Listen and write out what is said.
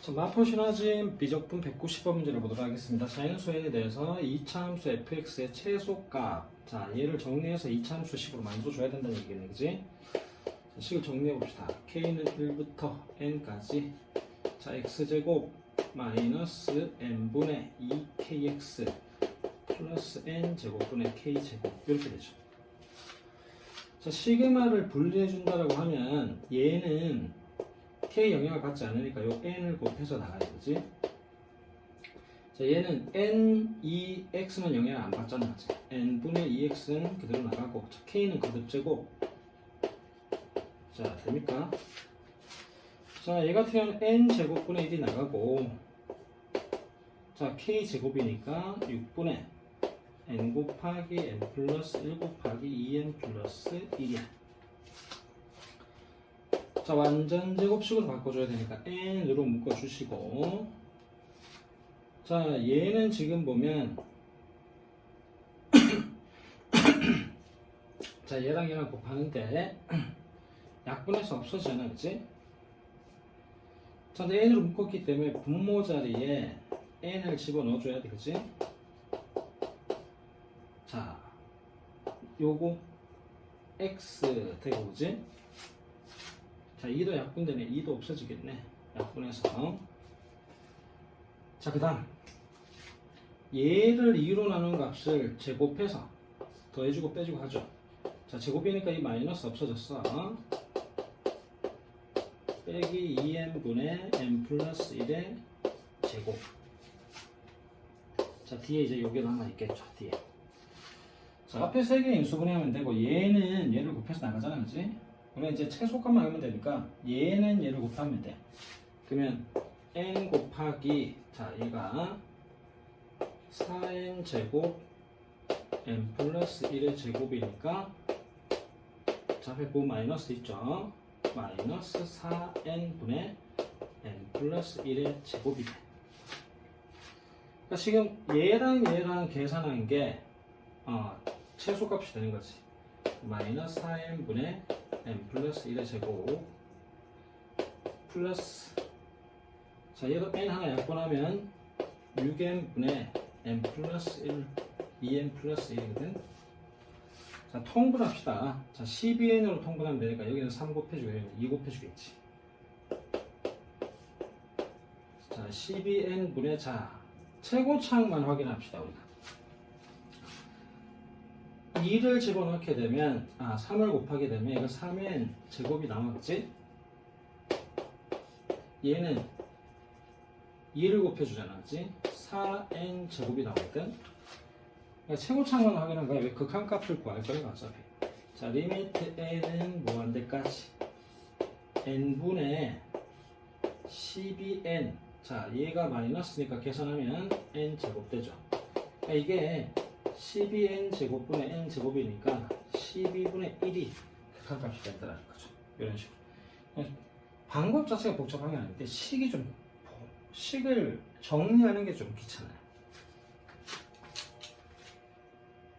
자, 마포 신화진 비적분 190번 문제를 보도록 하겠습니다. 자연수에 대해서 이차함수 fx의 최소값. 자, 얘를 정리해서 이차함수 식으로 만들어줘야 된다는 얘기네, 그지? 자, 식을 정리해봅시다. k는 1부터 n까지. 자, x제곱 마이너스 n분의 2kx 플러스 n제곱분의 k제곱. 이렇게 되죠. 자, 시그마를 분리해준다라고 하면 얘는 k 영향을 받지 않으니까 요 n을 곱해서 나가야 되지. 자, 얘는 n, 2x는 영향을 안 받잖아. 그치? n분의 2x는 그대로 나가고, 자, k는 거듭제곱. 자, 됩니까? 자, 얘 같은 경우는 n 제곱분의 1이 나가고, 자, k 제곱이니까 6분의 n 곱하기 n 플러스 1 곱하기 2n 플러스 1이야. 자, 완전 제곱식으로 바꿔줘야 되니까 n으로 묶어주시고 자, 얘는 지금 보면 자, 얘랑 얘랑 곱하는데 약분해서 없어지잖아, 그치? 자, 근데 n으로 묶었기 때문에 분모 자리에 n을 집어넣어줘야 돼, 그치? 자, 요거 x 되고, 그지? 자, 2도 약분되네. 2도 없어지겠네. 약분해서. 자, 그 다음. 얘를 2로 나눈 값을 제곱해서 더해주고 빼주고 하죠. 자, 제곱이니까 이 마이너스 없어졌어. 빼기 2n분의 n 플러스 1의 제곱. 자, 뒤에 이제 요게 남아있겠죠. 뒤에. 자, 앞에 세 개 인수분해하면 되고, 얘는 얘를 곱해서 나가잖아. 그지? 우리가 이제 최소값만 하면 되니까 얘는 얘를 곱하면 돼. 그러면 n 곱하기 자 얘가 4n 제곱 n 플러스 1의 제곱이니까 자 앞에 보면 마이너스 있죠. 마이너스 4n 분의 n 플러스 1의 제곱이 돼. 그러니까 지금 얘랑 얘랑 계산한 게 어, 최소값이 되는 거지. 마이너스 4n분의 n 플러스 1의 제곱 플러스 자 얘도 n 하나 약분하면 6n분의 n 플러스 1 2n 플러스 1이거든. 자 통분합시다. 자 12n으로 통분하면 되니까 여기는 3 곱해주고 여기는 2 곱해주겠지. 자 12n분의 자 최고차항만 확인합시다 우리가 2를 집어넣게 되면 아 3을 곱하게 되면 이거 3n 제곱이 남았지? 얘는 2를 곱해주잖아 그지 4n 제곱이 나왔거든? 그러니까 최고차항만 확인한 거야 왜 극한값을 구할 거니까 어차피. 자 리미트 n은 무한대까지? n분의 12n 자 얘가 마이너스니까 계산하면 n 제곱 되죠. 그러니까 이게 12n 제곱분의 n 제곱이니까 12분의 1이 극한값이 된다는 거죠. 이런 식으로. 방법 자체가 복잡한 게 아닌데 식이 좀 식을 정리하는 게 좀 귀찮아요.